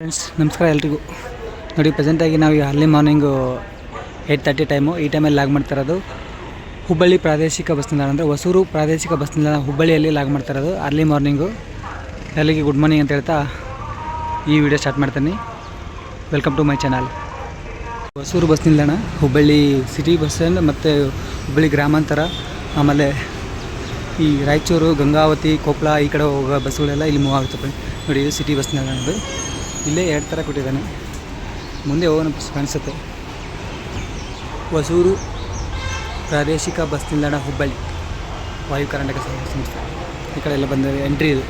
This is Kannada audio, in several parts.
ಫ್ರೆಂಡ್ಸ್ ನಮಸ್ಕಾರ ಎಲ್ರಿಗೂ. ನೋಡಿ ಪ್ರೆಸೆಂಟಾಗಿ ನಾವು early morning eight thirty time ಈ ಟೈಮಲ್ಲಿ ಲಾಗ್ ಮಾಡ್ತಾ ಇರೋದು. ಹುಬ್ಬಳ್ಳಿ ಪ್ರಾದೇಶಿಕ ಬಸ್ ನಿಲ್ದಾಣ ಅಂದರೆ ಹೊಸೂರು ಪ್ರಾದೇಶಿಕ ಬಸ್ ನಿಲ್ದಾಣ ಹುಬ್ಬಳ್ಳಿಯಲ್ಲಿ ಲಾಗ್ ಮಾಡ್ತಾ ಇರೋದು. ಅರ್ಲಿ ಮಾರ್ನಿಂಗು ಎಲ್ಲಿಗೆ ಗುಡ್ ಮಾರ್ನಿಂಗ್ ಅಂತ ಹೇಳ್ತಾ ಈ ವಿಡಿಯೋ ಸ್ಟಾರ್ಟ್ ಮಾಡ್ತೀನಿ. Welcome to my channel Hosur bus ನಿಲ್ದಾಣ, ಹುಬ್ಬಳ್ಳಿ ಸಿಟಿ ಬಸ್ ಸ್ಟ್ಯಾಂಡ್ ಮತ್ತು ಹುಬ್ಬಳ್ಳಿ ಗ್ರಾಮಾಂತರ, ಆಮೇಲೆ ಈ ರಾಯಚೂರು, ಗಂಗಾವತಿ ಕೊಪ್ಪಳ ಈ ಕಡೆ ಹೋಗೋ ಬಸ್ಗಳೆಲ್ಲ ಇಲ್ಲಿ ಮೂವ್ ಆಗುತ್ತೆ ನೋಡಿ, ಇದು ಸಿಟಿ ಬಸ್ ನಿಲ್ದಾಣ ಇಲ್ಲೇ ಎರಡು ಥರ ಕೊಟ್ಟಿದ್ದಾನೆ. ಮುಂದೆ ಹೋಗೋಣ ಕಾಣಿಸುತ್ತೆ. ಹೊಸೂರು ಪ್ರಾದೇಶಿಕ ಬಸ್ ನಿಲ್ದಾಣ ಹುಬ್ಬಳ್ಳಿ, ವಾಯು ಕರ್ನಾಟಕ ಸಂಸ್ಥೆ. ಈ ಕಡೆ ಎಲ್ಲ ಬಂದರೆ ಎಂಟ್ರಿ ಇದು.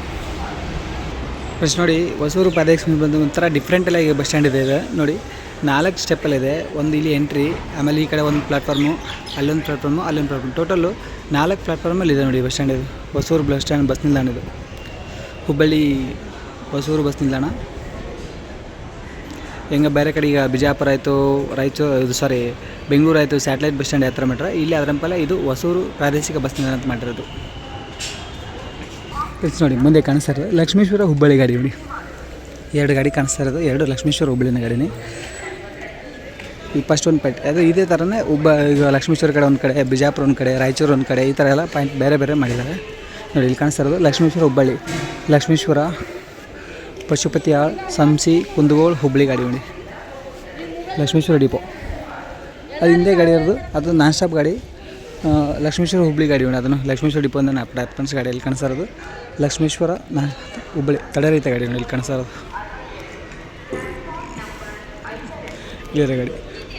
ಫಸ್ಟ್ ನೋಡಿ, ಹೊಸೂರು ಪ್ರಾದೇಶಿಕ ಬಂದು ಒಂಥರ ಡಿಫ್ರೆಂಟಲ್ಲ ಎಲ್ಲ ಈಗ ಬಸ್ ಸ್ಟ್ಯಾಂಡ್ ಇದೆ ಇದು. ನೋಡಿ, ನಾಲ್ಕು ಸ್ಟೆಪ್ಪಲ್ಲಿದೆ ಒಂದು ಇಲ್ಲಿ ಎಂಟ್ರಿ ಆಮೇಲೆ ಈ ಕಡೆ ಒಂದು ಪ್ಲಾಟ್ಫಾರ್ಮು ಅಲ್ಲೊಂದು ಪ್ಲಾಟ್ಫಾರ್ಮು ಅಲ್ಲೊಂದು ಪ್ಲಾಟ್ಫಾರ್ಮ್ ಟೋಟಲ್ಲು ನಾಲ್ಕು ಪ್ಲಾಟ್ಫಾರ್ಮಲ್ಲಿ ಇದೆ ನೋಡಿ ಬಸ್ ಸ್ಟ್ಯಾಂಡ್ ಇದು. ಹೊಸೂರು ಬಸ್ ಸ್ಟ್ಯಾಂಡ್ ಬಸ್ ನಿಲ್ದಾಣ ಇದು. ಹುಬ್ಬಳ್ಳಿ, ಹೊಸೂರು ಬಸ್ ನಿಲ್ದಾಣ. ಹೆಂಗೆ ಬೇರೆ ಕಡೆ ಈಗ ಬಿಜಾಪುರ ಆಯಿತು ರಾಯಚೂರು ಇದು ಸಾರಿ ಬೆಂಗಳೂರು ಆಯಿತು ಸ್ಯಾಟಲೈಟ್ ಬಸ್ ಸ್ಟ್ಯಾಂಡ್ ಹತ್ರ ಮಾಡ್ರೆ ಇಲ್ಲಿ ಅದರಂಪಲ್ಲ ಇದು ಹೊಸೂರು ಪ್ರಾದೇಶಿಕ ಬಸ್ ನಿಲ್ದಾಣ ಅಂತ ಮಾಡಿರೋದು. ಇಟ್ಸ್ ನೋಡಿ, ಮುಂದೆ ಕಾಣಿಸ್ತಾರೆ ಲಕ್ಷ್ಮೀಶ್ವರ ಹುಬ್ಬಳ್ಳಿ ಗಾಡಿ ನೋಡಿ. ಎರಡು ಗಾಡಿ ಕಾಣಿಸ್ತಾ ಇರೋದು, ಎರಡು ಲಕ್ಷ್ಮೀಶ್ವರ ಹುಬ್ಬಳ್ಳಿನ ಗಾಡಿನೇ. ಈ ಫಸ್ಟ್ ಒಂದು ಪಾಯಿಂಟ್ ಅದು ಇದೇ ಥರನೇ ಒಬ್ಬ ಈಗ ಲಕ್ಷ್ಮೀಶ್ವರ ಕಡೆ ಒಂದು ಕಡೆ, ಬಿಜಾಪುರ ಒಂದು ಕಡೆ, ರಾಯಚೂರು ಒಂದು ಕಡೆ, ಈ ಥರ ಎಲ್ಲ ಪಾಯಿಂಟ್ ಬೇರೆ ಬೇರೆ ಮಾಡಿದ್ದಾರೆ. ನೋಡಿ, ಇಲ್ಲಿ ಕಾಣಿಸ್ತಾ ಇರೋದು ಲಕ್ಷ್ಮೀಶ್ವರ ಹುಬ್ಬಳ್ಳಿ, ಲಕ್ಷ್ಮೀಶ್ವರ ಪಶುಪತಿ ಆಳ್ ಸಂಸಿ ಕುಂದಗೋಳ್ ಹುಬ್ಬಳ್ಳಿ ಗಾಡಿ ನೋಡಿ ಲಕ್ಷ್ಮೇಶ್ವರ ಡಿಪೋ. ಅದು ಹಿಂದೆ ಗಾಡಿ ಇರೋದು ಅದು ನಾನ್ ಸ್ಟಾಪ್ ಗಾಡಿ. ಲಕ್ಷ್ಮೇಶ್ವರ ಹುಬ್ಬಳ್ಳಿ ಗಾಡಿ ನೋಡಿ ಅದನ್ನು. ಲಕ್ಷ್ಮೇಶ್ವರ ಡಿಪೋ ಅಂದ್ರೆ ನಾಲ್ಕು ಹತ್ತು ಗಾಡಿಯಲ್ಲಿ ಕಾಣಿಸ್ತಾ ಇರೋದು. ಲಕ್ಷ್ಮೇಶ್ವರ ನಾ ಹುಬ್ಬಳ್ಳಿ ತಡೆರಹಿತ ಗಾಡಿ ನೋಡಿ ಇಲ್ಲಿ ಕಾಣಿಸ್ತಾ ಇರೋದು. ಇಲ್ಲಿರೋ ಗಾಡಿ.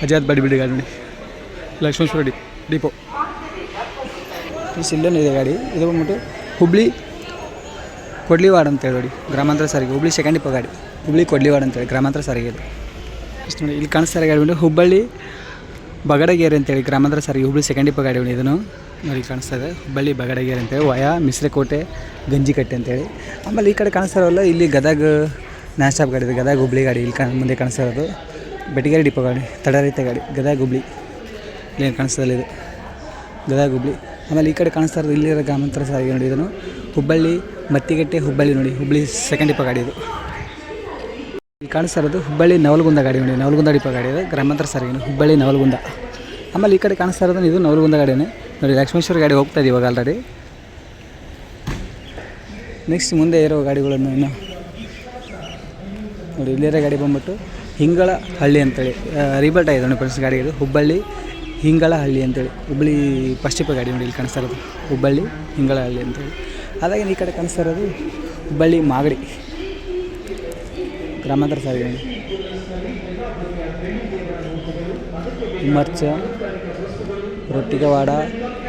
ಅಜಾದ್ ಬಡಿ ಬಿಡಿ ಗಾಡಿ ನೋಡಿ ಲಕ್ಷ್ಮೇಶ್ವರ ಡಿ ಡಿಪೋ. ಇಲ್ಲೇನು ಇದೆ ಗಾಡಿ. ಇದು ಬಂದ್ಬಿಟ್ಟು ಹುಬ್ಳಿ ಕೊಡ್ಲಿವಾಡ್ ಅಂತೇಳಿ ನೋಡಿ, ಗ್ರಾಮಾಂತರ ಸಾರಿಗೆ, ಹುಬ್ಳಿ ಸೆಕೆಂಡ್ ಪಗಾಡಿ ಗಾಡಿ. ಹುಬ್ಳಿ ಕೊಡ್ಲಿವಾಡ್ ಅಂತೇಳಿ ಗ್ರಾಮಾಂತರ ಸಾರಿಗೆ ಇಷ್ಟು ನೋಡಿ, ಇಲ್ಲಿ ಕಾಣಿಸ್ತಾರೆ ಗಾಡಿ ಬಂದು ಹುಬ್ಬಳ್ಳಿ ಬಗಡಗೇರಿ ಅಂತೇಳಿ ಗ್ರಾಮಾಂತರ ಸಾರಿಗೆ, ಹುಬ್ಳಿ ಸೆಕೆಂಡ್ ಗಾಡಿ ನೋಡಿ ಇದನ್ನು ನೋಡಿ ಕಾಣಿಸ್ತಾ ಇದೆ. ಹುಬ್ಬಳ್ಳಿ ಬಗಡಗೇರಿ ಅಂತೇಳಿ ವಯಾ, ಮಿಸ್ರೆಕೋಟೆ, ಗಂಜಿಕಟ್ಟೆ ಅಂತೇಳಿ ಆಮೇಲೆ ಈ ಕಡೆ ಕಾಣಿಸ್ತಾ ಇರೋಲ್ಲ, ಇಲ್ಲಿ ಗದಗ ಸ್ಟಾಪ್ ಗಾಡಿ ಇದೆ, ಗದಗ ಹುಬ್ಳಿ ಗಾಡಿ ಇಲ್ಲಿ ಕಾಣ್ ಮುಂದೆ ಕಾಣಿಸ್ತಾ ಇರೋದು. ಬೆಟಗೇರಿ ಡಿಪೋ ಗಾಡಿ ತಡರಹಿತ ಗಾಡಿ, ಗದಗ ಹುಬ್ಳಿ. ಇಲ್ಲೇನು ಕಾಣಿಸ್ತದಲ್ಲ ಇದು, ಗದಗ ಹುಬ್ಳಿ. ಆಮೇಲೆ ಈ ಕಡೆ ಕಾಣಿಸ್ತಾ ಇರೋದು, ಇಲ್ಲಿರೋ ಗ್ರಾಮಾಂತರ ಸಾರಿಗೆ ನೋಡಿ ಇದನ್ನು. ಹುಬ್ಬಳ್ಳಿ, ಮತ್ತಿಗಟ್ಟೆ ಹುಬ್ಬಳ್ಳಿ ನೋಡಿ. ಹುಬ್ಬಳ್ಳಿ ಸೆಕೆಂಡ್ ಡಿಪೋ ಗಾಡಿ ಇದು. ಇಲ್ಲಿ ಕಾಣಿಸ್ತಾ ಇರೋದು ಹುಬ್ಬಳ್ಳಿ ನವಲಗುಂದ ಗಾಡಿ ನೋಡಿ. ನವಲಗುಂದ ಡಿಪೋ ಗಾಡಿ ಇದೆ. ಗ್ರಾಮಾಂತರ ಸಾರಿಗೆ ಹುಬ್ಬಳ್ಳಿ ನವಲಗುಂದ. ಆಮೇಲೆ ಈ ಕಡೆ ಕಾಣಿಸ್ತಾ ಇರೋದು ಇದು ನವಲಗುಂದ ಗಾಡಿನೇ. ನೋಡಿ, ಲಕ್ಷ್ಮೇಶ್ವರ ಗಾಡಿ ಹೋಗ್ತಾ ಇದೆ ಇವಾಗ ಆಲ್ರೆಡಿ ನೆಕ್ಸ್ಟ್ ಮುಂದೆ ಇರೋ ಗಾಡಿಗಳನ್ನು ಇನ್ನು. ನೋಡಿ, ಇಲ್ಲಿರೋ ಗಾಡಿ ಬಂದ್ಬಿಟ್ಟು ಹಿಂಗಳ ಹಳ್ಳಿ ಅಂತೇಳಿ. ರಿಬಲ್ಟ್ ಆಗಿದೆ ನೋಡಿ ಫ್ರೆಂಡ್ಸ್ ಗಾಡಿ ಇದು. ಹುಬ್ಬಳ್ಳಿ ಹಿಂಗಳ ಹಳ್ಳಿ ಅಂತೇಳಿ. ಹುಬ್ಬಳ್ಳಿ ಪಶ್ಚಿಮ ಗಾಡಿ ನೋಡಿ, ಇಲ್ಲಿ ಕಾಣಿಸ್ತಾ ಇರೋದು. ಹುಬ್ಬಳ್ಳಿ ಹಿಂಗಳ ಹಳ್ಳಿ ಅಂತೇಳಿ. ಅದಾಗಿ ಈ ಕಡೆ ಕಾಣಿಸ್ತಾ ಇರೋದು ಹುಬ್ಬಳ್ಳಿ ಮಾಗಡಿ. ಗ್ರಾಮಾಂತರ ಸಾರಿಗೆ ಮರ್ಚ, ರೊಟ್ಟಿಗವಾಡ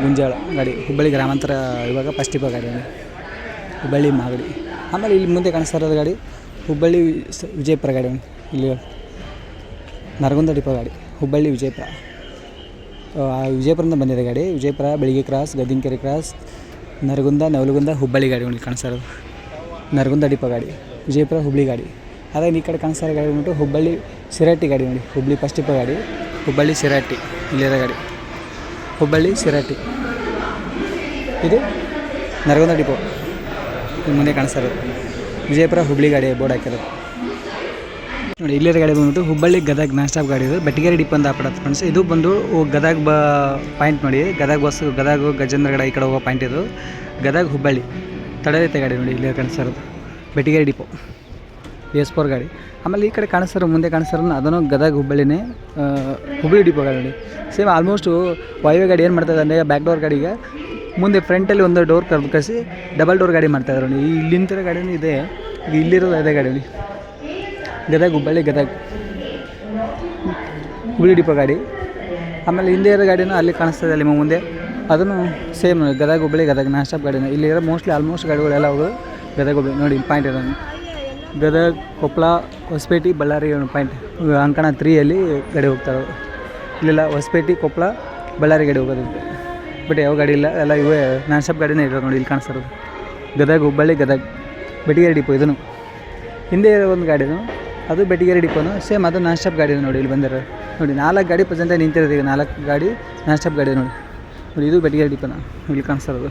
ಮುಂಜಾಳ ಗಾಡಿ. ಹುಬ್ಬಳ್ಳಿ ಗ್ರಾಮಾಂತರ ಇವಾಗ ಫಸ್ಟ್ ಡಿಪೋ ಗಾಡಿ ಹುಬ್ಬಳ್ಳಿ ಮಾಗಡಿ. ಆಮೇಲೆ ಇಲ್ಲಿ ಮುಂದೆ ಕಾಣಿಸ್ತಾ ಇರೋದು ಗಾಡಿ ಹುಬ್ಬಳ್ಳಿ ವಿಜಯಪುರ ಗಾಡಿ ಇಲ್ಲಿ ನರಗುಂದ ಡಿಪೋ ಗಾಡಿ. ಹುಬ್ಬಳ್ಳಿ ವಿಜಯಪುರ. ವಿಜಯಪುರದಿಂದ ಬಂದಿದೆ ಗಾಡಿ. ವಿಜಯಪುರ ಬೆಳಿಗ್ಗೆ ಕ್ರಾಸ್ ಗದ್ದಿನಕೆರೆ ಕ್ರಾಸ್ ನರಗುಂದ, ನವಲಗುಂದ, ಹುಬ್ಬಳ್ಳಿ ಗಾಡಿ ಕಾಣಿಸ್ತಾ ಇರೋದು ನರಗುಂದ ಡಿಪ ಗಾಡಿ, ವಿಜಯಪುರ ಹುಬ್ಬಳ್ಳಿ ಗಾಡಿ. ಅದೇ ಈ ಕಡೆ ಕಾಣಿಸ್ತಾ ಗಾಡಿ ಬಂದ್ಬಿಟ್ಟು ಹುಬ್ಬಳ್ಳಿ ಸಿರಾಟಿ ಗಾಡಿ ನೋಡಿ. ಹುಬ್ಬಳ್ಳಿ ಫಸ್ಟ್ ಡಿಪೋ ಗಾಡಿ, ಹುಬ್ಬಳ್ಳಿ ಸಿರಾಟಿ, ಇಲ್ಲಿರೋ ಗಾಡಿ. ಹುಬ್ಬಳ್ಳಿ ಸಿರಾಟಿ. ಇದು ನರಗುಂದ ಡಿಪೋ ಮುಂದೆ ಕಾಣಿಸ್ತಾ ವಿಜಯಪುರ ಹುಬ್ಬಳ್ಳಿ ಗಾಡಿ ಬೋರ್ಡ್ ಹಾಕಿರೋದು. ನೋಡಿ ಇಲ್ಲಿರ ಗಾಡಿ ಬಂದ್ಬಿಟ್ಟು ಹುಬ್ಬಳ್ಳಿ ಗದಗ್ ನಾನ್ ಸ್ಟಾಪ್ ಗಾಡಿ ಇದು. ಬೆಟಗೇರಿ ಡಿಪ್ ಅಂತ ಫ್ರೆಂಡ್ಸ್. ಇದು ಬಂದು ಗದಗ ಬ, ಪಾಯಿಂಟ್ ನೋಡಿ. ಗದಗ ಬಸ್, ಗದಗ್ ಗಜೇಂದ್ರಗಡ ಈ ಕಡೆ ಹೋಗೋ ಪಾಯಿಂಟ್ ಇದು. ಗದಗ ಹುಬ್ಬಳ್ಳಿ. ತಡೆದೈತೆ ಗಾಡಿ ನೋಡಿ, ಇಲ್ಲಿ ಕಾಣಿಸ್ತಾರದು ಬೆಟಗೇರಿ ಡಿಪೋ. ಎಸ್ ಫೋರ್ ಗಾಡಿ. ಆಮೇಲೆ ಈ ಕಡೆ ಕಾಣಿಸ್ತಾರೆ ಮುಂದೆ ಕಾಣಿಸ್ತಾರ ಅದನ್ನು ಗದಗ ಹುಬ್ಬಳ್ಳಿನೇ ಹುಬ್ಬಳ್ಳಿ ಡಿಪೋ ಗಾಡಿ ನೋಡಿ. ಸೇಮ್ ಆಲ್ಮೋಸ್ಟು ವಾಯುವೆ ಗಾಡಿ ಏನು ಮಾಡ್ತಾ ಅಂದರೆ ಬ್ಯಾಕ್ ಡೋರ್ ಗಾಡಿಗೆ ಮುಂದೆ ಫ್ರಂಟಲ್ಲಿ ಒಂದು ಡೋರ್ ಕರ್ಕಸಿ ಡಬಲ್ ಡೋರ್ ಗಾಡಿ ಮಾಡ್ತಾ ಇದ್ದಾರೆ ನೋಡಿ. ಇಲ್ಲಿಂತರ ಗಾಡಿನೂ ಇದೆ. ಇಲ್ಲಿರೋದು ಅದೇ ಗಾಡಿ ಗದಗ, ಹುಬ್ಬಳ್ಳಿ ಗದಗ. ಹುಬ್ಬಳ್ಳಿ ಡಿಪೋ ಗಾಡಿ. ಆಮೇಲೆ ಹಿಂದೆ ಇರೋ ಗಾಡಿನೂ ಅಲ್ಲಿ ಕಾಣಿಸ್ತದೆ ಅಲ್ಲಿ ಮುಂದೆ. ಅದನ್ನು same Gadag Hubballi Gadag, non stop ಗಾಡಿನ. ಇಲ್ಲಿ ಇರೋ ಮೋಸ್ಟ್ಲಿ ಆಲ್ಮೋಸ್ಟ್ ಗಾಡಿಗಳೆಲ್ಲ ಹೋಗೋದು ಗದಗ ಹುಬ್ಬಳ್ಳಿ ನೋಡಿ ಪಾಯಿಂಟ್ ಇದೆ ಗದಗ ಕೊಪ್ಪಳ ಹೊಸಪೇಟೆ, ಬಳ್ಳಾರಿ ಪಾಯಿಂಟ್. ಅಂಕಣ ತ್ರೀಯಲ್ಲಿ ಗಾಡಿ ಹೋಗ್ತಾರೆ ಇಲ್ಲೆಲ್ಲ ಹೊಸಪೇಟೆ ಕೊಪ್ಪಳ ಬಳ್ಳಾರಿ ಗಾಡಿ ಹೋಗೋದು. ಬಟ್ ಯಾವ ಗಾಡಿ ಇಲ್ಲ. ಎಲ್ಲ ಇವೇ. ನಾನ್ ಗಾಡಿನೇ ಇರೋದು ನೋಡಿ, ಇಲ್ಲಿ ಕಾಣಿಸ್ತಾರೆ ಗದಗ, ಹುಬ್ಬಳ್ಳಿ, ಗದಗ. ಬೆಟಗೇರಿ ಡಿಪೋ ಇದನ್ನು. ಹಿಂದೆ ಇರೋ ಒಂದು ಗಾಡಿನು ಅದು ಬೆಟ್ಟಿಗೆರೆ ಡಿಪೋನು ಸೇಮ್ ಅದು ನಾನ್ ಸ್ಟಾಪ್ ಗಾಡಿ ನೋಡಿ, ಇಲ್ಲಿ ಬಂದಿರೋ. ನೋಡಿ, ನಾಲ್ಕು ಗಾಡಿ ಪ್ರೆಸೆಂಟಾಗಿ ನಿಂತಿರೋದು ಈಗ ನಾಲ್ಕು ಗಾಡಿ ನಾನ್ ಸ್ಟಾಪ್ ಗಾಡಿ ನೋಡಿ. ನೋಡಿ, ಇದು ಬೆಟ್ಟಿಗೆರೆ ಡಿಪೋನ ಇಲ್ಲಿ ಕಾಣಿಸ್ತಿರೋದು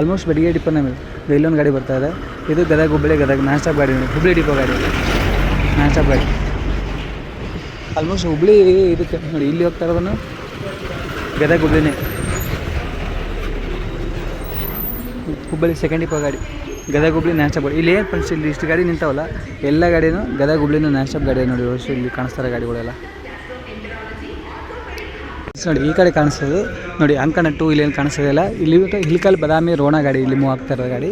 ಆಲ್ಮೋಸ್ಟ್ ಬೆಟ್ಟಿಗೆ ಡಿಪೋ ನಮಗೆ ಇಲ್ಲೊಂದು ಗಾಡಿ ಬರ್ತಾ ಇದೆ. ಇದು ಗದಗ ಹುಬ್ಬಳ್ಳಿ ಗದಗ ನಾನ್ ಸ್ಟಾಪ್ ಗಾಡಿ ನೋಡಿ. ಹುಬ್ಬಳ್ಳಿ ಡಿಪೋ ಗಾಡಿ ನಾನ್ ಸ್ಟಾಪ್ ಗಾಡಿ. ಆಲ್ಮೋಸ್ಟ್ ಹುಬ್ಬಳ್ಳಿ ಇದಕ್ಕೆ, ನೋಡಿ, ಇಲ್ಲಿ ಹೋಗ್ತಾ ಇರೋದನ್ನು ಗದಗ, ಹುಬ್ಳಿನೇ. ಹುಬ್ಬಳ್ಳಿ ಸೆಕೆಂಡ್ ಡಿಪೋ ಗಾಡಿ. ಗದಗ ಹುಬ್ಳಿ ಇಲ್ಲಿ ಏನು ಫ್ರೆಂಡ್ಸ್, ಇಲ್ಲಿ ಇಷ್ಟು ಗಾಡಿ ನಿಂತಾವಲ್ಲ, ಎಲ್ಲ ಗಾಡಿನೂ ಗದಗ ಹುಬ್ಳಿನೂ ಸ್ಟಾಪ್ ಗಾಡಿ ನೋಡಿ ಇಲ್ಲಿ ಕಾಣಿಸ್ತಾರೆ ಗಾಡಿಗಳೆಲ್ಲ. ನೋಡಿ, ಈ ಕಡೆ ಕಾಣಿಸೋದು. ನೋಡಿ, ಅಂಕಣ ಟೂ ಇಲ್ಲಿ ಏನು ಕಾಣಿಸೋದಿಲ್ಲ ಇಲ್ಲಿ. ಹಿಲ್ಕಲ್ ಬದಾಮಿ ರೋಣ ಗಾಡಿ ಇಲ್ಲಿ ಮೂವ್ ಆಗ್ತಾ ಇರೋ ಗಾಡಿ.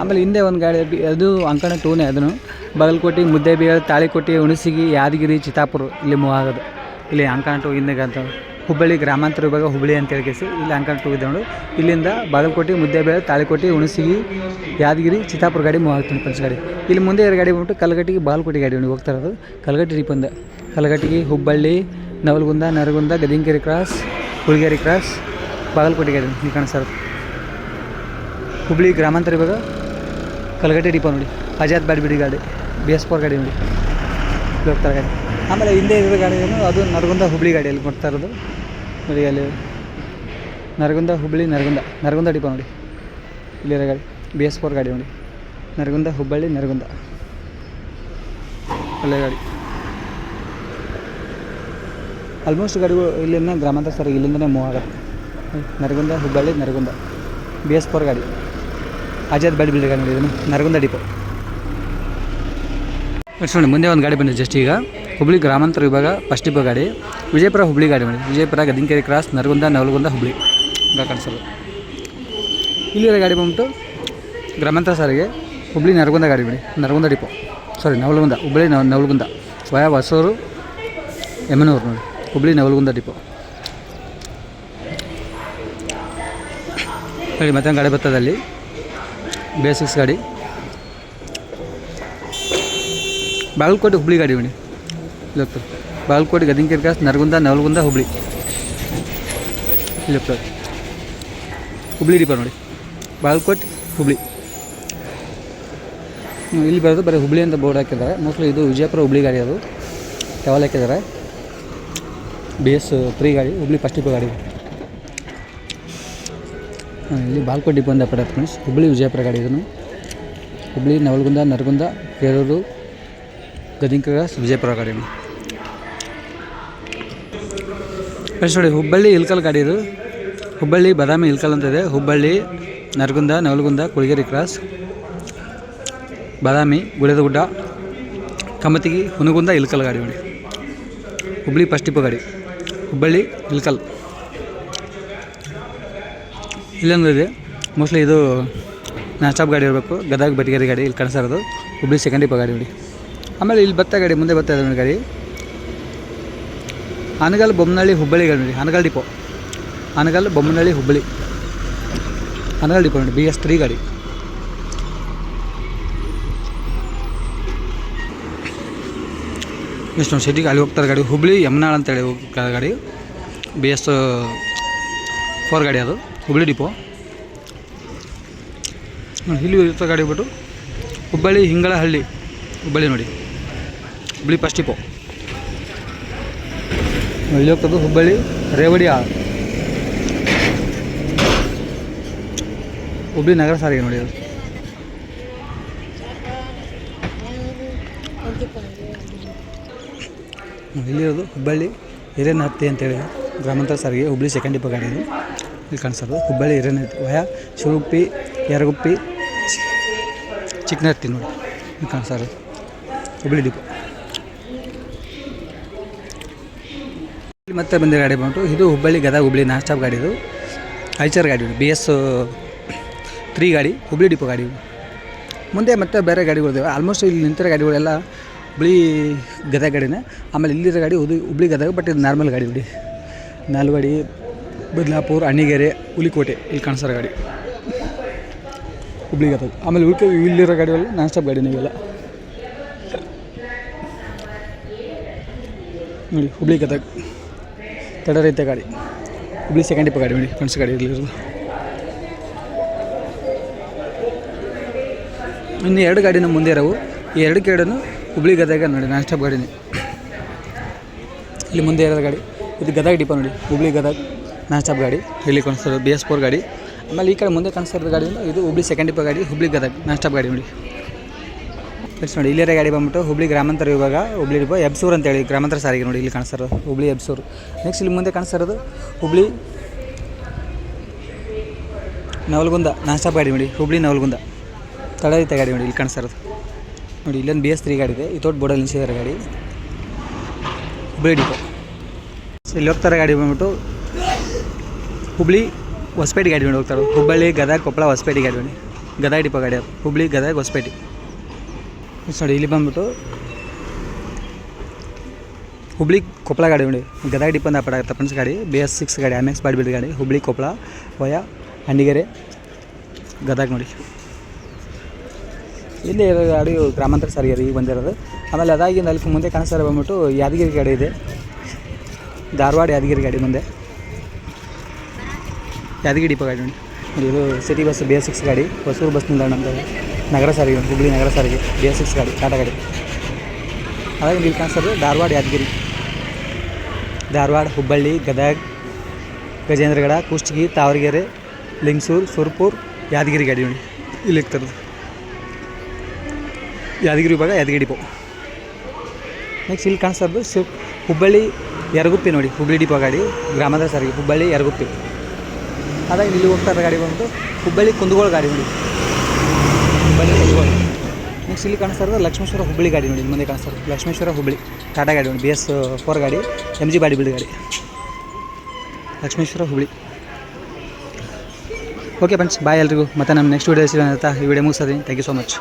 ಆಮೇಲೆ ಹಿಂದೆ ಒಂದು ಗಾಡಿ, ಅದು ಅಂಕಣ ಟೂನೇ ಅದನ್ನು. ಬಾಗಲಕೋಟೆ, ಮುದ್ದೇಬಿಹಾಳ, ತಾಳಿಕೋಟೆ, ಹುಣಸಿಗಿ, ಯಾದಗಿರಿ, ಚಿತ್ತಾಪುರ ಇಲ್ಲಿ ಮೂವ್ ಆಗೋದು. ಇಲ್ಲಿ ಅಂಕಣ ಟೂ ಹಿಂದೆ ಅಂತ ಹುಬ್ಬಳ್ಳಿ ಗ್ರಾಮಾಂತರ ವಿಭಾಗ ಹುಬ್ಬಳ್ಳಿ ಅಂತ ಹೇಳ್ಕೇಸಿ ಇಲ್ಲಿ ಅಂಕಣ ಹೋಗಿದ್ದವಳು ಇಲ್ಲಿಂದ ಬಾಗಲಕೋಟೆ, ಮುದ್ದೇಬೇಳೆ, ತಾಳಿಕೋಟೆ, ಹುಣಸಿಗಿ, ಯಾದಗಿರಿ, ಚಿತ್ತಾಪುರ ಗಾಡಿ ಮೂವ್ ಪಂಚ ಫ್ರೆಂಡ್ಸ್ ಗಾಡಿ. ಇಲ್ಲಿ ಮುಂದೆ ಎರಡು ಗಾಡಿ ಬಂದ್ಬಿಟ್ಟು ಕಲ್ಗಟ್ಟಿಗೆ ಬಾಗಲಕೋಟೆ ಗಾಡಿ ಹೋಗ್ತಾ ಇರೋದು. ಕಲಗಟ್ಟಿ ರೀಪಂದ ಕಲಗಟ್ಟಿಗೆ ಹುಬ್ಬಳ್ಳಿ, ನವಲಗುಂದ, ನರಗುಂದ, ಗದಿಂಗೇರಿ ಕ್ರಾಸ್, ಹುಳಿಗೇರಿ ಕ್ರಾಸ್, ಬಾಗಲಕೋಟೆ ಗಾಡಿ ಇಲ್ಲಿ ಕಾಣಿಸ್ತಾರೆ ಹುಬ್ಬಳ್ಳಿ ಗ್ರಾಮಾಂತರ ಇವಾಗ ಕಲ್ಗಟ್ಟೆ ಡಿಪೋ ನೋಡಿ. ಆಜಾದ್ ಬಾಡ್ಬಿಡಿ ಗಾಡಿ, ಬಿ ಎಸ್ ಫೋರ್ ಗಾಡಿ ನೋಡಿ. ಹೋಗ್ತಾರೆ ಗಾಡಿ. ಆಮೇಲೆ ಹಿಂದೆ ಇರೋ ಗಾಡಿ ಏನು? ಅದು ನರಗುಂದ ಹುಬ್ಳಿ ಗಾಡಿಯಲ್ಲಿ ಕೊಡ್ತಾ ಇರೋದು. ನೋಡಿ ಅಲ್ಲಿ ನರಗುಂದ ಹುಬ್ಬಳ್ಳಿ ನರಗುಂದ ನರಗುಂದ ಡಿಪೋ ನೋಡಿ. ಇಲ್ಲಿರೋ ಗಾಡಿ ಬಿ ಎಸ್ ಫೋರ್ ಗಾಡಿ ನೋಡಿ. ನರಗುಂದ ಹುಬ್ಬಳ್ಳಿ, ನರಗುಂದ. ಒಳ್ಳೆ ಗಾಡಿ. ಆಲ್ಮೋಸ್ಟ್ ಗಾಡಿಗಳು ಇಲ್ಲಿಂದ ಗ್ರಾಮಾಂತರ ಸರ್ ಇಲ್ಲಿಂದನೇ ಮೂವ್ ಆಗುತ್ತೆ. Nargund Hubballi, Nargund. B S four ಗಾಡಿ. ಅಜಾದ್ ಬ್ಯಾಡ್ ಬಿಲ್ಡ್ ಗಾಡಿ ನೋಡಿ ನರಗುಂದ ಡಿಪೋ ನೋಡಿ ಮುಂದೆ ಒಂದು ಗಾಡಿ ಬಂದಿದೆ ಜಸ್ಟ್ ಈಗ. ಹುಬ್ಳಿ ಗ್ರಾಮಾಂತರ ವಿಭಾಗ, ಫಸ್ಟ್ ವಿಭಾಗ ಗಾಡಿ, ವಿಜಯಪುರ ಹುಬ್ಳಿ ಗಾಡಿ ಮೇಡಮ್ ವಿಜಯಪುರ ಗದಿಂಕೆರೆ ಕ್ರಾಸ್ ನರಗುಂದ, ನವಲಗುಂದ, ಹುಬ್ಳಿ. ಈಗ ಕಾಣಿಸೋದು. ಇಲ್ಲಿರೋ ಗಾಡಿ ಬಂದ್ಬಿಟ್ಟು ಗ್ರಾಮಾಂತರ ಸಾರಿಗೆ, ಹುಬ್ಳಿ, ನರಗುಂದ ಗಾಡಿ ಬಿಡಿ. ನರಗುಂದ ಡಿಪೋ. ಸಾರಿ ನವಲಗುಂದ, ಹುಬ್ಳಿ, ನವ, ನವಲಗುಂದ. ವಯ ಹೊಸೂರು, ಯಮನೂರು ನೋಡಿ. ಹುಬ್ಳಿ, ನವಲಗುಂದ ಡಿಪೋ. ಹೇಳಿ ಮತ್ತೆ ಗಾಡಿ ಬರ್ತದೆ ಅಲ್ಲಿ. ಬೇಸಿಕ್ಸ್ ಗಾಡಿ. ಬಾಗಲಕೋಟೆ ಹುಬ್ಳಿ ಗಾಡಿ ನೋಡಿ ಇಲ್ಲಿ ಬಾಲ್ಕೋಟ್ ಗದಿಂಕೆರೆ ಕ್ರಾಸ್ ನರಗುಂದ, ನವಲಗುಂದ, ಹುಬ್ಳಿ. ಇಲ್ಲಪ್ಪ ಹುಬ್ಳಿ ರೀಪ ನೋಡಿ ಬಾಲ್ಕೋಟ್ ಹುಬ್ಳಿ. ಇಲ್ಲಿ ಬರೋದು ಬರೀ ಹುಬ್ಳಿ ಅಂತ ಬೋರ್ಡ್ ಹಾಕಿದ್ದಾರೆ. ಮೋಸ್ಟ್ಲಿ ಇದು ವಿಜಯಪುರ ಹುಬ್ಳಿ ಗಾಡಿ ಅದು. ಟವಲ್ ಹಾಕಿದ್ದಾರೆ. ಬಿ ಎಸ್ ತ್ರೀ ಗಾಡಿ, ಹುಬ್ಳಿ ಫಸ್ಟ್ ಡಿಪೋ ಗಾಡಿ. ಇಲ್ಲಿ ಬಾಲ್ಕೋಟ್ ಡಿಪೋ ಅಂತ ಪಡೆದ ಫ್ರೆಂಡ್ಸ್ ಹುಬ್ಳಿ ವಿಜಯಪುರ ಗಾಡಿ ಇದನ್ನು. ಹುಬ್ಳಿ, ನವಲಗುಂದ, ನರಗುಂದ ಕೇರೂರು ಗದಿಂಕರ ವಿಜಯಪುರ ಗಾಡಿ. ಫ್ರೆಂಡ್ಸ್ ನೋಡಿ ಹುಬ್ಬಳ್ಳಿ ಇಲ್ಕಲ್ ಗಾಡಿ ಇದು. ಹುಬ್ಬಳ್ಳಿ ಬಾದಾಮಿ ಇಲ್ಕಲ್ ಅಂತ ಇದೆ. ಹುಬ್ಬಳ್ಳಿ, ನರಗುಂದ, ನವಲಗುಂದ, ಕುಳಗೇರಿ ಕ್ರಾಸ್. ಬಾದಾಮಿ ಗುಳೆದ ಗುಡ್ಡ ಕಮತಿಗಿ ಹುನಗುಂದ ಇಲ್ಕಲ್ ಗಾಡಿ ನೋಡಿ. ಹುಬ್ಬಳ್ಳಿ ಫಸ್ಟ್ ಇಪ್ಪ ಗಾಡಿ. ಹುಬ್ಬಳ್ಳಿ ಇಲ್ಕಲ್ ಇಲ್ಲೊಂದು ಇದೆ. ಮೋಸ್ಟ್ಲಿ ಇದು ನಾನ್ ಸ್ಟಾಪ್ ಗಾಡಿ ಇರಬೇಕು. ಗದಗ ಬಟಗೇರಿ ಗಾಡಿ ಇಲ್ಲಿ ಕಾಣಿಸ್ತಾ ಇರೋದು. ಹುಬ್ಳಿ ಸೆಕೆಂಡ್ ಇಪ್ಪ ಗಾಡಿ ನೋಡಿ. ಆಮೇಲೆ ಇಲ್ಲಿ ಬತ್ತ ಗಾಡಿ, ಮುಂದೆ ಬತ್ತ ಇದೆ ಗಾಡಿ. ಹಾನಗಲ್ ಬೊಮ್ಮನಹಳ್ಳಿ ಹುಬ್ಬಳ್ಳಿ ನೋಡಿ, ಹನಗಲ್ ಡಿಪೋ. ಹನಗಲ್ ಬೊಮ್ಮನಹಳ್ಳಿ ಹುಬ್ಬಳ್ಳಿ. ಹನಗಲ್ ಡಿಪೋ ನೋಡಿ, ಬಿ ಎಸ್ ತ್ರೀ ಗಾಡಿ. ಒಂದು ಸಿಟಿಗೆ ಅಲ್ಲಿ ಹೋಗ್ತಾರೆ ಗಾಡಿ, ಹುಬ್ಬಳ್ಳಿ, ಯಮನಾಳ್ ಅಂತೇಳಿ ಹೋಗ್ತಾರೆ ಗಾಡಿ. ಬಿ ಎಸ್ ಫೋರ್ ಗಾಡಿ ಅದು, ಹುಬ್ಬಳ್ಳಿ ಡಿಪೋ. ಇಲ್ಲಿ ಇರ್ತ ಗಾಡಿ ಬಿಟ್ಟು, ಹುಬ್ಬಳ್ಳಿ ಹಿಂಗಳಹಳ್ಳಿ ಹುಬ್ಬಳ್ಳಿ ನೋಡಿ. Hubballi first depot. ಇಲ್ಲಿ ಹೋಗ್ತದ್ದು ಹುಬ್ಬಳ್ಳಿ ರೇವಡಿ ಆ ಹುಬ್ಳಿ ನಗರ ಸಾರಿಗೆ ನೋಡಿ ಅದು. ಇಲ್ಲಿರೋದು ಹುಬ್ಬಳ್ಳಿ ಹಿರೇನಹತ್ತಿ ಅಂತೇಳಿ ಗ್ರಾಮಾಂತರ ಸಾರಿಗೆ, ಹುಬ್ಬಳ್ಳಿ ಸೆಕೆಂಡ್ ಡಿಪೋ ಗಾಡಿ ಇಲ್ಲಿ ಕಾಣಿಸೋದು ಹುಬ್ಬಳ್ಳಿ ಹಿರೇನಹತ್ತಿ, ವಯ, ಶಿವಗುಪ್ಪಿ, ಯರಗುಪ್ಪಿ ಚಿಕ್ಕನಹತ್ತಿ ನೋಡಿ. ಇಲ್ಲಿ ಕಾಣಿಸ್ತಾ ಇರೋದು ಹುಬ್ಬಳ್ಳಿ ಡಿಪೋ ಮತ್ತೆ ಬಂದಿರೋ ಗಾಡಿ ಬಂತು ಇದು ಹುಬ್ಬಳ್ಳಿ ಗದಗ ಹುಬ್ಳಿ ನಾನ್ ಸ್ಟಾಪ್ ಗಾಡಿ ಇದು. ಐಚರ್ ಗಾಡಿ ಬಿ ಎಸ್ ತ್ರೀ ಗಾಡಿ ಹುಬ್ಳಿ ಡಿಪೋ ಗಾಡಿ ಮುಂದೆ ಮತ್ತೆ ಬೇರೆ ಗಾಡಿಗಳಿದ್ದಾವೆ ಆಲ್ಮೋಸ್ಟ್ ಇಲ್ಲಿ ನಿಂತಿರೋ ಗಾಡಿಗಳೆಲ್ಲ ಹುಬ್ಳಿ ಗದಗ ಗಾಡಿನೇ. ಆಮೇಲೆ ಇಲ್ಲಿರೋ ಗಾಡಿ ಹುದು ಹುಬ್ಳಿ ಗದಗ ಬಟ್ ಇದು ನಾರ್ಮಲ್ ಗಾಡಿ ಬಿಡಿ. ನಾಲ್ವಾಡಿ, ಬದಲಾಪುರ, ಅಣ್ಣಿಗೆರೆ, ಹುಲಿಕೋಟೆ, ಇಲ್ಲಿ ಕಾಣಿಸೋ ಗಾಡಿ. ಹುಬ್ಳಿ ಗದಗ. ಆಮೇಲೆ ಉಳ್ಕ, ಇಲ್ಲಿರೋ ಗಾಡಿಗಳು ನಾನ್ ಸ್ಟಾಪ್ ಗಾಡಿ ನೀವೆಲ್ಲ. ನೋಡಿ ಹುಬ್ಳಿ ಗದಗ. ತಡರೈತೆ ಗಾಡಿ. ಹುಬ್ಳಿ ಸೆಕೆಂಡ್ ಇಪ್ಪ ಗಾಡಿ ನೋಡಿ, ಫ್ರೆಂಡ್ಸ್ ಗಾಡಿ ಇರಲಿರೋದು ಇನ್ನು ಎರಡು ಗಾಡಿನ ಮುಂದೆ ಇರೋವು. ಈ ಎರಡು ಕೇಡನ್ನು ಹುಬ್ಳಿ ಗದಗ ನೋಡಿ, ನಾನ್ ಸ್ಟಾಪ್ ಗಾಡಿನೇ. ಇಲ್ಲಿ ಮುಂದೆ ಇರೋದು ಗಾಡಿ. ಇದು ಗದಗ ಡಿಪ ನೋಡಿ, ಹುಬ್ಳಿ ಗದಗ ನಾನ್ ಸ್ಟಾಪ್ ಗಾಡಿ. ಇಲ್ಲಿ ಕಾಣಿಸ್ತಾರೆ ಬಿ ಎಸ್ ಫೋರ್ ಗಾಡಿ. ಆಮೇಲೆ ಈ ಕಡೆ ಮುಂದೆ ಕಾಣಿಸ್ತಾ ಇರೋದು ಗಾಡಿಯಿಂದ ಇದು ಹುಬ್ಳಿ ಸೆಕೆಂಡ್ ಡಿಪ ಗಾಡಿ, ಹುಬ್ಳಿ ಗದಗ ನಾನ್ ಸ್ಟಾಪ್ ಗಾಡಿ ನೋಡಿ. ಫ್ರೆಂಡ್ಸ್ ನೋಡಿ, ಇಲ್ಲಿರೋ ಗಾಡಿ ಬಂದ್ಬಿಟ್ಟು ಹುಬ್ಳಿ ಗ್ರಾಮಾಂತರ ಇವಾಗ ಹುಬ್ಳಿ ಡಿಪೋ ಅಂತ ಅಂತೇಳಿ ಗ್ರಾಮಾಂತರ ಸಾರಿಗೆ ನೋಡಿ ಇಲ್ಲಿ ಕಾಣಿಸ್ತಾರೆ ಹುಬ್ಳಿ, ಎಬ್ಸೂರು. ನೆಕ್ಸ್ಟ್ ಇಲ್ಲಿ ಮುಂದೆ ಕಾಣಿಸ್ತಾ ಇರೋದು ಹುಬ್ಳಿ ನವಲ್ಗುಂದ ನಾನ್ ಸ್ಟಾಪ್ ಗಾಡಿ ನೋಡಿ, ಹುಬ್ಳಿ ನವಲ್ಗುಂದ. ತಡರಿತ ಗಾಡಿ ನೋಡಿ ಇಲ್ಲಿ ಕಾಣಿಸ್ತಾ ಇರೋದು. ನೋಡಿ, ಇಲ್ಲೊಂದು ಬಿ ಎಸ್ ತ್ರೀ ಗಾಡಿ ಇದೆ, ಈ ತೋಟ ಬೋರ್ಡಲ್ಲಿ ನಿಲ್ಸಿದ್ದಾರೆ ಗಾಡಿ. ಹುಬ್ಳಿ ಡಿಪೋ ಸೊ ಇಲ್ಲಿ ಹೋಗ್ತಾರೆ ಗಾಡಿ ಬಂದ್ಬಿಟ್ಟು ಹುಬ್ಳಿ ಹೊಸಪೇಟೆ ಗಾಡಿ ನೋಡಿ ಹೋಗ್ತಾರೆ ಹುಬ್ಬಳ್ಳಿ ಗದಗ ಕೊಪ್ಪಳ ಹೊಸಪೇಟೆ ಗಾಡಿ ನೋಡಿ. ಗದಗ ಡಿಪೋ ಗಾಡಿ ಹುಬ್ಳಿ ಗದಗ ಹೊಸಪೇಟೆ. ನೋಡಿ ಇಲ್ಲಿ ಬಂದ್ಬಿಟ್ಟು ಹುಬ್ಳಿ ಕೊಪ್ಪಳ ಗಾಡಿ ನೋಡಿ. ಗದಗ ಡಿಪೋ ಅಂತ ಪಡ ಫ್ರೆಂಡ್ಸ್ ಗಾಡಿ. ಬಿ ಎಸ್ ಸಿಕ್ಸ್ ಗಾಡಿ ಎಂ ಎಕ್ಸ್ ಬಾಡಿ ಬಿಲ್ಡ್ ಗಾಡಿ. ಹುಬ್ಳಿ ಕೊಪ್ಪಳ, ವಯ, ಹಂಡಿಗೆರೆ, ಗದಗ ನೋಡಿ. ಇಲ್ಲಿ ಗಾಡಿ ಗ್ರಾಮಾಂತರ ಸಾರಿಗೆ ಈಗ ಬಂದಿರೋದು ಆಮೇಲೆ ಅದಾಗಿ ಅಲ್ಲಿ ಮುಂದೆ ಕಾಣಿಸ್ತಾರೆ ಬಂದ್ಬಿಟ್ಟು ಯಾದಗಿರಿ ಗಾಡಿ ಇದೆ. ಧಾರವಾಡ ಯಾದಗಿರಿ ಗಾಡಿ ಮುಂದೆ ಯಾದಗಿರಿ ಡಿಪ ಗಾಡಿ ನೋಡಿ. ಇದು city bus B S six ಗಾಡಿ, ಹೊಸೂರು ಬಸ್ ನಿಲ್ದಾಣ ಅಂತ ನಗರ ಸಾರಿಗೆ, ಹುಬ್ಳಿ ನಗರ ಸಾರಿಗೆ ಬಿ ಎಸ್ ಸಿಕ್ಸ್ ಗಾಡಿ, ಟಾಟಾ ಗಾಡಿ. ಅದಾಗಿ ಇಲ್ಲಿ ಕಾಣಿಸೋದು ಧಾರವಾಡ, ಯಾದಗಿರಿ. ಧಾರವಾಡ, ಹುಬ್ಬಳ್ಳಿ, ಗದಗ, ಗಜೇಂದ್ರಗಡ, ಕುಷ್ಟಗಿ, ತಾವರಗೆರೆ, ಲಿಂಗಸೂರು, ಸುರ್ಪುರ್, ಯಾದಗಿರಿ ಗಾಡಿ ನೋಡಿ. ಇಲ್ಲಿ ಇರ್ತದೆ. ಯಾದಗಿರಿ ವಿಭಾಗ, ಯಾದಗಿರಿ ಡಿಪೋ. ನೆಕ್ಸ್ಟ್ ಇಲ್ಲಿ ಕಾಣಿಸ್ತಾ ಹುಬ್ಬಳ್ಳಿ, ಯರಗುಪ್ಪಿ ನೋಡಿ. ಹುಬ್ಬಳ್ಳಿ ಡಿಪೋ ಗಾಡಿ ಗ್ರಾಮದ ಸಾರಿಗೆ, ಹುಬ್ಬಳ್ಳಿ, ಯರಗುಪ್ಪಿ. ಅದಾಗ ಇಲ್ಲಿ ಹೋಗ್ತಾ ಗಾಡಿ ಬಂದು ಹುಬ್ಬಳ್ಳಿ ಕುಂದಗೋಳ ಗಾಡಿ ನೋಡಿ. ಹುಬ್ಬಳ್ಳಿ ಕುಂದಗೋಳ ನೆಕ್ಸ್ಟ್ ಇಲ್ಲಿ ಕಾಣಿಸ್ತಾ ಇರೋದು ಲಕ್ಷ್ಮೇಶ್ವರ ಹುಬ್ಬಳ್ಳಿ ಗಾಡಿ ನೋಡಿ ಮುಂದೆ ಕಾಣಿಸ್ತಾ ಇರೋದು. ಲಕ್ಷ್ಮೇಶ್ವರ ಹುಬ್ಬಳ್ಳಿ ಟಾಟಾ ಗಾಡಿ ನೋಡಿ ಬಿ ಎಸ್ ಫೋರ್ ಗಾಡಿ ಎಂ ಜಿ ಬಾಡಿ ಬಿಲ್ಡ್ ಗಾಡಿ. Lakshmeshwar Hubballi okay friends bye ಎಲ್ರಿಗೂ. ಮತ್ತೆ ನಮ್ಮ ನೆಕ್ಸ್ಟ್ ವೀಡಿಯೋ ಸಿಗೋಣ ಅಂತ ಈ ವಿಡಿಯೋ ಮುಗಿಸ್ತೀನಿ ಥ್ಯಾಂಕ್ ಯು ಸೊ ಮಚ್